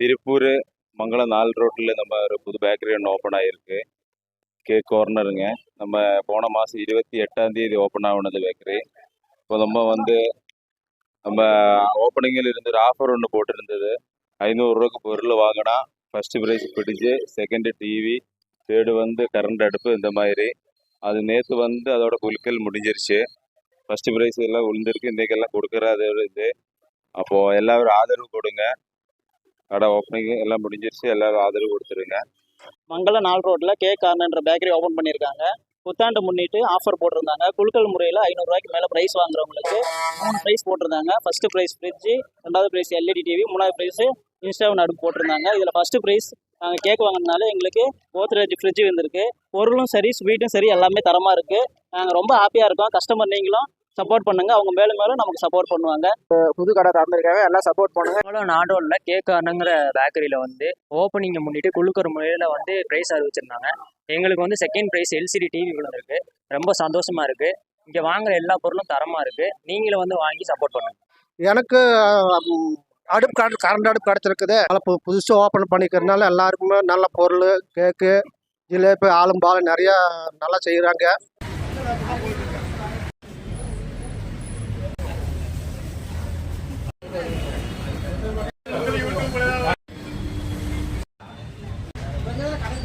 திருப்பூர் மங்களம் நாலு ரோட்டில் நம்ம ஒரு புது பேக்கரி ஒன்று ஓப்பன் ஆகிருக்கு கேக் கார்னருங்க நம்ம போன மாதம் இருபத்தி எட்டாம் தேதி ஓப்பன் ஆகுனது பேக்கரி இப்போ நம்ம வந்து நம்ம ஓப்பனிங்கில் இருந்து ஒரு ஆஃபர் ஒன்று போட்டிருந்தது. ஐநூறுரூவாக்கு பொருள் வாங்கினா ஃபஸ்ட்டு ப்ரைஸ் பிடிச்சி செகண்டு டிவி தேர்டு வந்து கரண்ட் அடுப்பு இந்த மாதிரி. அது நேற்று வந்து அதோட குலுக்கல் முடிஞ்சிருச்சு. ஃபஸ்ட்டு ப்ரைஸ் எல்லாம் விழுந்திருக்கு இன்றைக்கெல்லாம் கொடுக்குற அது இது. அப்போது எல்லாரும் ஆதரவு கொடுங்க. கடை ஓப்பனிங் எல்லாம் முடிஞ்சிருச்சு. எல்லாரும் ஆதரவு கொடுத்துருங்க. மங்களம் நாள் ரோட்டில் கே கார்னன்ற பேக்கரி ஓப்பன் பண்ணியிருக்காங்க. புத்தாண்டு முன்னிட்டு ஆஃபர் போட்டிருந்தாங்க. குலுக்கல் முறையில் ஐநூறுரூவாய்க்கு மேலே ப்ரைஸ் வாங்குறவங்களுக்கு மூணு ப்ரைஸ் போட்டிருந்தாங்க. ஃபஸ்ட்டு ப்ரைஸ் ஃப்ரிட்ஜு ரெண்டாவது ப்ரைஸ் எல்இடி டிவி மூணாவது ப்ரைஸு இன்ஸ்டாவின் அடுப்பு போட்டிருந்தாங்க. இதில் ஃபஸ்ட்டு ப்ரைஸ் நாங்கள் கேக் வாங்கினால எங்களுக்கு கோத்ரேஜ் ஃப்ரிட்ஜு வந்திருக்கு. பொருளும் சரி ஸ்வீட்டும் சரி எல்லாமே தரமாக இருக்குது நாங்கள் ரொம்ப ஹாப்பியாக இருக்கோம். கஸ்டமர் நீங்களும் சப்போர்ட் பண்ணுங்கள் அவங்க மேலும் மேலும் நமக்கு சப்போர்ட் பண்ணுவாங்க. புது கடை திறந்திருக்காங்க. எல்லாம் சப்போர்ட் பண்ணுங்க. நாடோலில் கேக்கானுங்கிற பேக்கரியில் வந்து ஓப்பனிங்கை முன்னிட்டு குழுக்கிற முறையில் வந்து ப்ரைஸ் அறிவிச்சிருந்தாங்க. எங்களுக்கு வந்து செகண்ட் ப்ரைஸ் எல்சிடி டிவி விழுந்திருக்கு. ரொம்ப சந்தோஷமா இருக்கு. இங்கே வாங்குற எல்லா பொருளும் தரமாக இருக்கு. நீங்களும் வந்து வாங்கி சப்போர்ட் பண்ணுங்க. எனக்கு அடுப்பு கர கரண்ட் அடுப்பு கிடச்சிருக்குது. பு புதுசாக ஓப்பன் பண்ணிக்கிறதுனால எல்லாருக்குமே நல்ல பொருள் கேக்கு ஜிலேபி ஆலும் பாலும் நிறையா நல்லா செய்கிறாங்க Yeah.